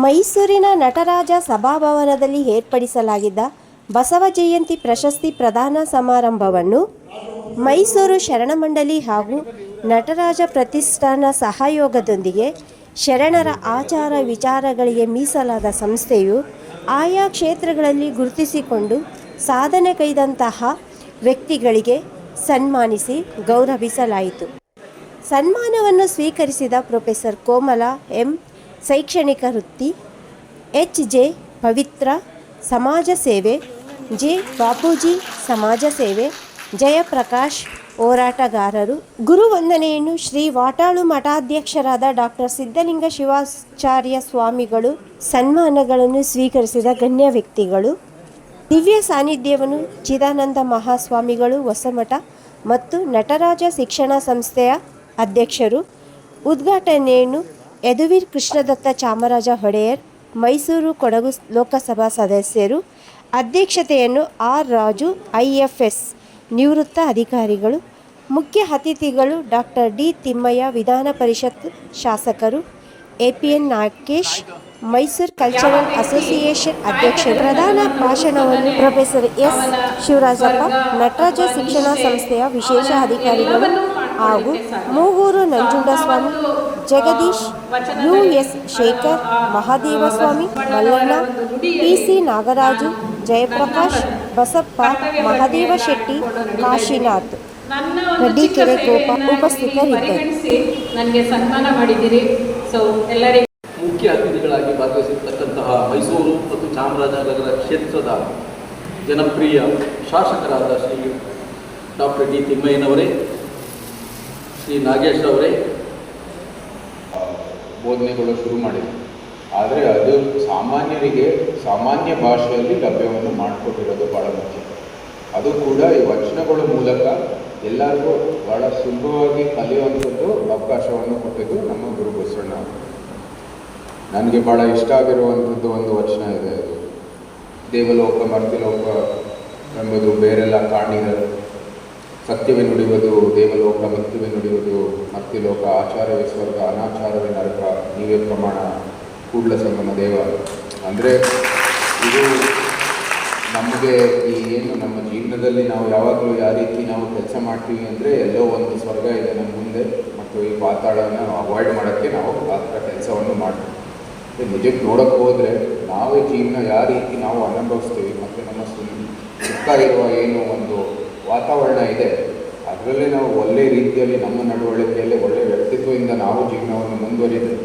ಮೈಸೂರಿನ ನಟರಾಜ ಸಭಾಭವನದಲ್ಲಿ ಏರ್ಪಡಿಸಲಾಗಿದ್ದ ಬಸವ ಜಯಂತಿ ಪ್ರಶಸ್ತಿ ಪ್ರದಾನ ಸಮಾರಂಭವನ್ನು ಮೈಸೂರು ಶರಣಮಂಡಲಿ ಹಾಗೂ ನಟರಾಜ ಪ್ರತಿಷ್ಠಾನ ಸಹಯೋಗದೊಂದಿಗೆ ಶರಣರ ಆಚಾರ ವಿಚಾರಗಳಿಗೆ ಮೀಸಲಾದ ಸಂಸ್ಥೆಯು ಆಯಾ ಕ್ಷೇತ್ರಗಳಲ್ಲಿ ಗುರುತಿಸಿಕೊಂಡು ಸಾಧನೆ ಕೈದಂತಹ ವ್ಯಕ್ತಿಗಳಿಗೆ ಸನ್ಮಾನಿಸಿ ಗೌರವಿಸಲಾಯಿತು. ಸನ್ಮಾನವನ್ನು ಸ್ವೀಕರಿಸಿದ ಪ್ರೊಫೆಸರ್ ಕೋಮಲ ಎಂ. ಶೈಕ್ಷಣಿಕ ವೃತ್ತಿ, ಎಚ್ ಜೆ ಪವಿತ್ರ ಸಮಾಜ ಸೇವೆ, ಜೆ ಬಾಪೂಜಿ ಸಮಾಜ ಸೇವೆ, ಜಯಪ್ರಕಾಶ್ ಹೋರಾಟಗಾರರು. ಗುರುವಂದನೆಯನ್ನು ಶ್ರೀ ವಾಟಾಳು ಮಠಾಧ್ಯಕ್ಷರಾದ ಡಾಕ್ಟರ್ ಸಿದ್ಧಲಿಂಗ ಶಿವಾಚಾರ್ಯ ಸ್ವಾಮಿಗಳು ಸನ್ಮಾನಗಳನ್ನು ಸ್ವೀಕರಿಸಿದ ಗಣ್ಯ ವ್ಯಕ್ತಿಗಳು. ದಿವ್ಯ ಸಾನ್ನಿಧ್ಯವನ್ನು ಚಿದಾನಂದ ಮಹಾಸ್ವಾಮಿಗಳು ಹೊಸಮಠ ಮತ್ತು ನಟರಾಜ ಶಿಕ್ಷಣ ಸಂಸ್ಥೆಯ ಅಧ್ಯಕ್ಷರು. ಉದ್ಘಾಟನೆಯನ್ನು ಯದುವೀರ್ ಕೃಷ್ಣದತ್ತ ಚಾಮರಾಜ ಒಡೆಯರ್ ಮೈಸೂರು ಕೊಡಗು ಲೋಕಸಭಾ ಸದಸ್ಯರು, ಅಧ್ಯಕ್ಷತೆಯನ್ನು ಆರ್ ರಾಜು, ಐಎಫ್ಎಸ್ ನಿವೃತ್ತ ಅಧಿಕಾರಿಗಳು, ಮುಖ್ಯ ಅತಿಥಿಗಳು ಡಾಕ್ಟರ್ ಡಿ. ತಿಮ್ಮಯ್ಯ, ವಿಧಾನ ಪರಿಷತ್ ಶಾಸಕರು, APN Nagesh, Mysuru cultural association ಅಧ್ಯಕ್ಷರು ಪ್ರಧಾನ ಭಾಷಣವನ್ನು ಪ್ರೊಫೆಸರ್ ಎಸ್. ಶಿವರಾಜಪ್ಪ, ನಟರಾಜ ಶಿಕ್ಷಣ ಸಂಸ್ಥೆಯ ವಿಶೇಷ ಅಧಿಕಾರಿಗಳು ಹಾಗೂ Mugur Nanjundaswamy, Jagadish U S Shekar Mahadevaswamy Mallanna P C Nagaraju Jayaprakash Basappa Mahadeva Shetty Kashinath. ನನ್ನ ರೆಡ್ಡಿಕೆರೆ ಕೋಪ ಉಪಸ್ಥಿತರಿದ್ದರು ನನಗೆ ಸನ್ಮಾನ ಮಾಡಿದ್ದೀರಿ. ಸೊ ಎಲ್ಲರಿಗೂ ಮುಖ್ಯ ಅತಿಥಿಗಳಾಗಿ ಭಾಗವಹಿಸಿರ್ತಕ್ಕಂತಹ ಮೈಸೂರು ಮತ್ತು ಚಾಮರಾಜನಗರ ಕ್ಷೇತ್ರದ ಜನಪ್ರಿಯ ಶಾಸಕರಾದ ಶ್ರೀ ಡಾಕ್ಟರ್ ಡಿ ತಿಮ್ಮಯ್ಯನವರೇ ಶ್ರೀ ನಾಗೇಶ್ ಅವರೇ ಬೋಧನೆಗಳು ಶುರು ಮಾಡಿದೆ. ಆದರೆ ಅದು ಸಾಮಾನ್ಯರಿಗೆ ಸಾಮಾನ್ಯ ಭಾಷೆಯಲ್ಲಿ ಲಭ್ಯವನ್ನು ಮಾಡಿಕೊಟ್ಟಿರೋದು ಭಾಳ ಮುಖ್ಯ. ಅದು ಕೂಡ ಈ ವಚನಗಳ ಮೂಲಕ ಎಲ್ಲರಿಗೂ ಭಾಳ ಸುಲಭವಾಗಿ ಕಲಿಯುವಂಥದ್ದು ಅವಕಾಶವನ್ನು ಕೊಟ್ಟಿದ್ದು ನಮ್ಮ ಗುರು ಬಸವಣ್ಣ ನನಗೆ ಭಾಳ ಇಷ್ಟ ಆಗಿರುವಂಥದ್ದು ಒಂದು ವಚನ ಇದೆ ದೇವಲೋಕ, ಮರ್ತಿಲೋಕ ಎಂಬುದು ಬೇರೆಲ್ಲ ಕಾಣಿರದು ಸತ್ಯವೇ ನುಡಿಯುವುದು, ದೇವಲೋಕ ಮೃತ್ಯುವೆ ನುಡಿಯುವುದು ಮರ್ತಿಲೋಕ ಆಚಾರವೇ ಸ್ವರ್ಗ, ಅನಾಚಾರವೇ ನರಕ, ನೀವೇ ಪ್ರಮಾಣ, ಕೂಡಲ ಸಂಗಮ ದೇವ. ಅಂದರೆ ಇದು ನಮಗೆ ಈ ಏನು ನಮ್ಮ ಜೀವನದಲ್ಲಿ ನಾವು ಯಾವಾಗಲೂ ಯಾವ ರೀತಿ ನಾವು ಕೆಲಸ ಮಾಡ್ತೀವಿ ಅಂದರೆ ಎಲ್ಲೋ ಒಂದು ಸ್ವರ್ಗ ಇದೆ ನಮ್ಮ ಮುಂದೆ, ಮತ್ತು ಈ ಪಾತಾಳನ ಅವಾಯ್ಡ್ ಮಾಡೋಕ್ಕೆ ನಾವು ಆ ಥರ ಕೆಲಸವನ್ನು ಮಾಡ್ತೀವಿ. ನಿಜಕ್ಕೆ ನೋಡೋಕ್ಕೆ ಹೋದರೆ ನಾವೇ ಜೀವನ ಯಾವ ರೀತಿ ನಾವು ಅನುಭವಿಸ್ತೀವಿ ಮತ್ತು ನಮ್ಮ ಸುಖ ಇರುವ ಏನು ಒಂದು ವಾತಾವರಣ ಇದೆ. ಅದರಲ್ಲೇ ನಾವು ಒಳ್ಳೆಯ ರೀತಿಯಲ್ಲಿ ನಮ್ಮ ನಡವಳಿಕೆಯಲ್ಲಿ ಒಳ್ಳೆಯ ವ್ಯಕ್ತಿತ್ವದಿಂದ ನಾವು ಜೀವನವನ್ನು ಮುಂದುವರಿದ್ರೆ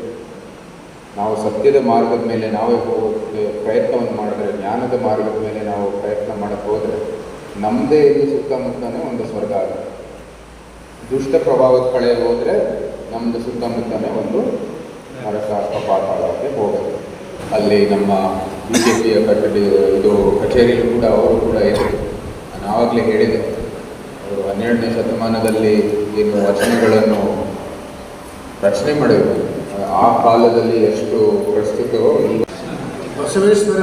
ನಾವು ಸತ್ಯದ ಮಾರ್ಗದ ಮೇಲೆ ನಾವೇ ಹೋಗೋಕ್ಕೆ ಪ್ರಯತ್ನವನ್ನು ಮಾಡಿದ್ರೆ, ಜ್ಞಾನದ ಮಾರ್ಗದ ಮೇಲೆ ನಾವು ಪ್ರಯತ್ನ ಮಾಡೋಕ್ಕೆ ಹೋದರೆ ನಮ್ಮದೇ ಇದು ಸುತ್ತಮುತ್ತನೇ ಒಂದು ಸ್ವರ್ಗ ಆಗುತ್ತೆ. ದುಷ್ಟ ಪ್ರಭಾವದ ಕಡೆ ಹೋದರೆ ನಮ್ಮದು ಸುತ್ತಮುತ್ತನೇ ಒಂದು ನರಕ ಪಾತಾಳಕ್ಕೆ ಹೋಗುತ್ತೆ. ಅಲ್ಲಿ ನಮ್ಮ ಬಿ ಜೆ ಪಿಯ ಕಟ್ಟಡಿ ಇದು ಕಚೇರಿಯಲ್ಲಿ ಕೂಡ ಅವರು ಕೂಡ ಇದೆ ಆವಾಗಲೇ ಹೇಳಿದೆ, ಅವರು ಹನ್ನೆರಡನೇ ಶತಮಾನದಲ್ಲಿ ಏನು ರಚನೆಗಳನ್ನು ರಚನೆ ಮಾಡಿದ್ರು. ಆ ಕಾಲದಲ್ಲಿ ಎಷ್ಟು ಪ್ರಸ್ತುತವೋ ಬಸವೇಶ್ವರ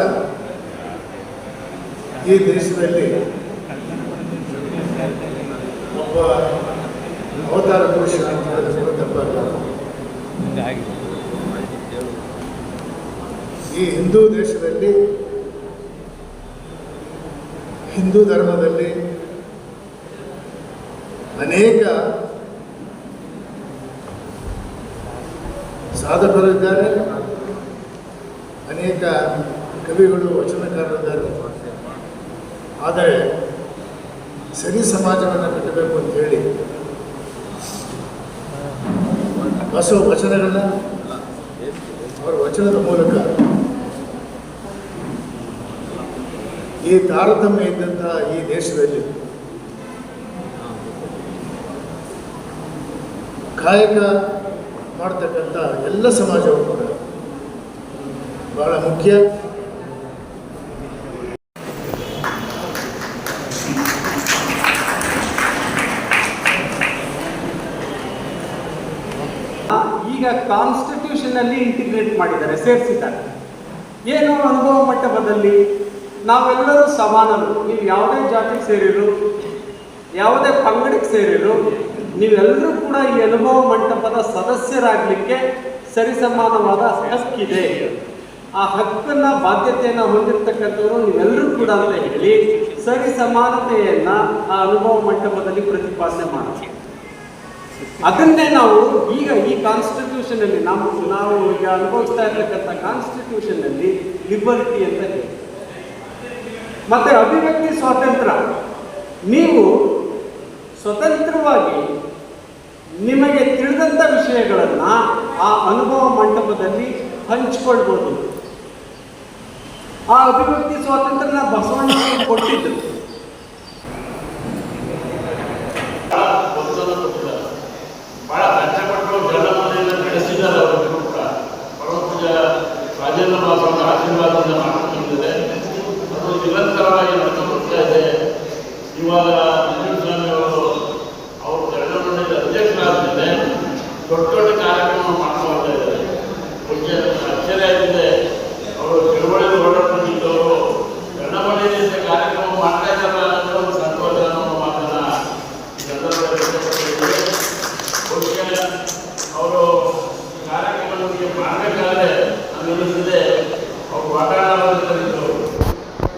ಈ ದೇಶದಲ್ಲಿ ಒಬ್ಬ ಅವತಾರ ಪುರುಷ ಅಂತ ಈ ಹಿಂದೂ ದೇಶದಲ್ಲಿ ಹಿಂದೂ ಧರ್ಮದಲ್ಲಿ ಅನೇಕ ಸಾಧಕರಿದ್ದಾರೆ, ಅನೇಕ ಕವಿಗಳು, ವಚನಕಾರರಿದ್ದಾರೆ. ಆದರೆ ಸರಿ ಸಮಾಜವನ್ನು ಕಟ್ಟಬೇಕು ಅಂತ ಹೇಳಿ ಬಸವ ವಚನಗಳನ್ನ ಅವರ ವಚನದ ಮೂಲಕ ಈ ತಾರತಮ್ಯ ಇದ್ದಂತಹ ಈ ದೇಶದಲ್ಲಿ ಕಾಯಕ ಮಾಡ್ತಕ್ಕಂಥ ಎಲ್ಲ ಸಮಾಜವು ಕೂಡ ಬಹಳ ಮುಖ್ಯ. ಈಗ ಕಾನ್ಸ್ಟಿಟ್ಯೂಷನ್ ಅಲ್ಲಿ ಇಂಟಿಗ್ರೇಟ್ ಮಾಡಿದ್ದಾರೆ, ಸೇರಿಸಿದ್ದಾರೆ. ಏನು ಅನುಭವ ಮಟ್ಟದಲ್ಲಿ ನಾವೆಲ್ಲರೂ ಸಮಾನರು. ನೀವು ಯಾವುದೇ ಜಾತಿಗೆ ಸೇರಿರು, ಯಾವುದೇ ಪಂಗಡಕ್ಕೆ ಸೇರಿರು ನೀವೆಲ್ಲರೂ ಕೂಡ ಈ ಅನುಭವ ಮಂಟಪದ ಸದಸ್ಯರಾಗಲಿಕ್ಕೆ ಸರಿಸಮಾನವಾದ ಹಕ್ಕಿದೆ. ಆ ಹಕ್ಕನ್ನ ಬಾಧ್ಯತೆಯನ್ನ ಹೊಂದಿರತಕ್ಕಂಥವ್ರು ನೀವೆಲ್ಲರೂ ಕೂಡ ಅಂತ ಹೇಳಿ ಸರಿ ಸಮಾನತೆಯನ್ನ ಆ ಅನುಭವ ಮಂಟಪದಲ್ಲಿ ಪ್ರತಿಪಾದನೆ ಮಾಡ್ತೀವಿ ಅದನ್ನೇ ನಾವು ಈಗ ಈ ಕಾನ್ಸ್ಟಿಟ್ಯೂಷನ್ ಅಲ್ಲಿ ನಾವು ನಾವು ಈಗ ಅನುಭವಿಸ್ತಾ ಇರತಕ್ಕಂಥ ಕಾನ್ಸ್ಟಿಟ್ಯೂಷನ್ ಅಲ್ಲಿ ಲಿಬರ್ಟಿ ಅಂತ ಹೇಳಿ. ಮತ್ತೆ ಅಭಿವ್ಯಕ್ತಿ ಸ್ವಾತಂತ್ರ್ಯ. ನೀವು ಸ್ವತಂತ್ರವಾಗಿ ನಿಮಗೆ ತಿಳಿದಂಥ ವಿಷಯಗಳನ್ನು ಆ ಅನುಭವ ಮಂಟಪದಲ್ಲಿ ಹಂಚಿಕೊಳ್ಬೋದು. ಆ ಅಭಿವ್ಯಕ್ತಿ ಸ್ವಾತಂತ್ರ್ಯನ ಬಸವಣ್ಣ ಕೊಟ್ಟಿದ್ರು ಅನ್ನಿಸಿದೆ ಅವ್ರು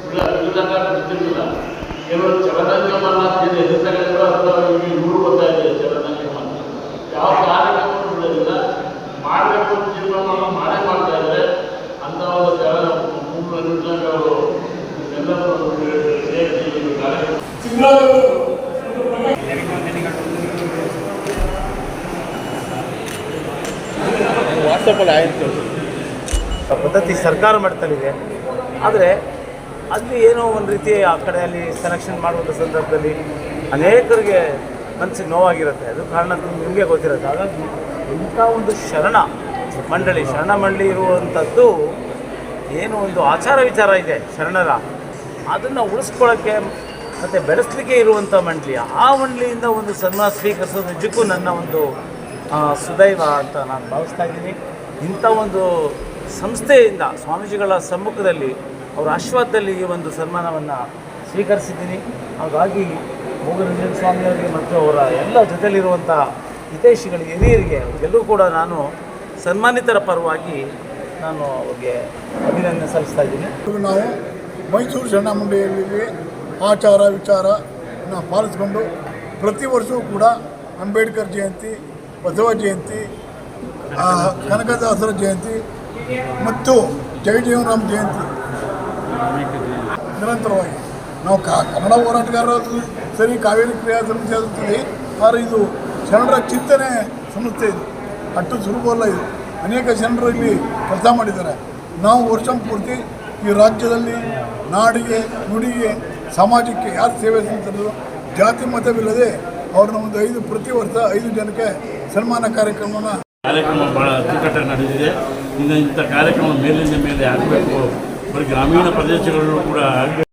ಇಲ್ಲ ಇಲ್ಲದ ಬಿಡ್ತಿರ್ಲಿಲ್ಲ ಕೇವಲ ಚಲನಂಗಮನ್ನ ಏನು ಎದುರ್ತಕ್ಕಂಥ ಅಥವಾ ಚಲನಂಗಮ ಯಾವ ಕಾರ್ಯಕ್ರಮವನ್ನು ಬಿಡೋದಿಲ್ಲ ಮಾಡಬೇಕು ಅಂತ ಮಾಡೇ ಮಾಡ್ತಾ ಇದ್ದಾರೆ ಅಂತ ಒಂದು ಮೂರು ಎಲ್ಲರೂ ಕಾರ್ಯಕ್ರಮ ಪದ್ಧತಿ ಸರ್ಕಾರ ಮಟ್ಟದಲ್ಲಿದೆ ಆದರೆ ಅಲ್ಲಿ ಏನೋ ಒಂದು ರೀತಿ ಆ ಕಡೆಯಲ್ಲಿ ಸೆಲೆಕ್ಷನ್ ಮಾಡುವಂಥ ಸಂದರ್ಭದಲ್ಲಿ ಅನೇಕರಿಗೆ ಮನಸ್ಸಿಗೆ ನೋವಾಗಿರುತ್ತೆ. ಅದು ಕಾರಣ ನಿಮಗೆ ಗೊತ್ತಿರುತ್ತೆ. ಹಾಗಾಗಿ ಇಂಥ ಒಂದು ಶರಣ ಮಂಡಳಿ ಶರಣ ಮಂಡಳಿ ಇರುವಂಥದ್ದು ಏನು ಒಂದು ಆಚಾರ ವಿಚಾರ ಇದೆ ಶರಣರ. ಅದನ್ನು ಉಳಿಸ್ಕೊಳ್ಳೋಕ್ಕೆ ಮತ್ತು ಬೆಳೆಸಲಿಕ್ಕೆ ಇರುವಂಥ ಮಂಡಳಿ. ಆ ಮಂಡಳಿಯಿಂದ ಒಂದು ಸನ್ಮಾನ ಸ್ವೀಕರಿಸೋದು ನಿಜಕ್ಕೂ ನನ್ನ ಒಂದು ಸುದೈವ ಅಂತ ನಾನು ಭಾವಿಸ್ತಾ ಇದ್ದೀನಿ. ಇಂಥ ಒಂದು ಸಂಸ್ಥೆಯಿಂದ ಸ್ವಾಮೀಜಿಗಳ ಸಮ್ಮುಖದಲ್ಲಿ ಅವರ ಆಶೀರ್ವಾದದಲ್ಲಿ ಈ ಒಂದು ಸನ್ಮಾನವನ್ನು ಸ್ವೀಕರಿಸಿದ್ದೀನಿ. ಹಾಗಾಗಿ ಮೂಗರಂಜನ ಸ್ವಾಮಿಯವರಿಗೆ ಮತ್ತು ಅವರ ಎಲ್ಲ ಜೊತೆಯಲ್ಲಿರುವಂಥ ಹಿತೈಷಿಗಳಿಗೆ ಹಿರಿಯರಿಗೆ ಅವ್ರಿಗೆಲ್ಲರೂ ಕೂಡ ನಾನು ಸನ್ಮಾನಿತರ ಪರವಾಗಿ ನಾನು ಅವ್ರಿಗೆ ಅಭಿನಂದನೆ ಸಲ್ಲಿಸ್ತಾ ಇದ್ದೀನಿ. ನಾವು ಮೈಸೂರು ಸಣ್ಣ ಮಂಡಳಿಯಲ್ಲಿ ಆಚಾರ ವಿಚಾರ ಪಾಲಿಸಿಕೊಂಡು ಪ್ರತಿ ವರ್ಷವೂ ಕೂಡ ಅಂಬೇಡ್ಕರ್ ಜಯಂತಿ, ಬಸವ ಜಯಂತಿ ಕನಕದಾಸರ ಜಯಂತಿ ಮತ್ತು ಜಗಜೀವನರಾಮ್ ಜಯಂತಿ. ನಿರಂತರವಾಗಿ. ನಾವು ಕಾ ಕನ್ನಡ ಹೋರಾಟಗಾರರು ಸರಿ, ಕಾವೇರಿ ಕ್ರಿಯಾ ಸಮಿತಿ ಆಗುತ್ತದೆ ಆದರೆ ಇದು ಶರಣರ ಚಿಂತನೆ ಸಂಸ್ಥೆ ಇದು. ಅಷ್ಟು ಸುಲಭವಲ್ಲ ಇದು. ಅನೇಕ ಜನರು ಇಲ್ಲಿ ಕೆಲಸ ಮಾಡಿದ್ದಾರೆ. ನಾವು ವರ್ಷ ಪೂರ್ತಿ ಈ ರಾಜ್ಯದಲ್ಲಿ, ನಾಡಿಗೆ, ನುಡಿಗೆ, ಸಮಾಜಕ್ಕೆ ಯಾರು ಸೇವೆ ಸಲ್ಲಿಸಿದ್ರು ಜಾತಿ ಮತವಿಲ್ಲದೆ ಅವ್ರನ್ನ ಒಂದು ಐದು, ಪ್ರತಿ ವರ್ಷ ಐದು ಜನಕ್ಕೆ ಸನ್ಮಾನ ಕಾರ್ಯಕ್ರಮವನ್ನು ಕಾರ್ಯಕ್ರಮ ಭಾಳ ಅಚ್ಚುಕಟ್ಟಾಗಿ ನಡೆದಿದೆ. ಇನ್ನು ಇಂಥ ಕಾರ್ಯಕ್ರಮ ಮೇಲಿಂದ ಮೇಲೆ ಆಗಬೇಕು. ಬರೀ ಗ್ರಾಮೀಣ ಪ್ರದೇಶಗಳಲ್ಲೂ ಕೂಡ ಆಗಬೇಕು.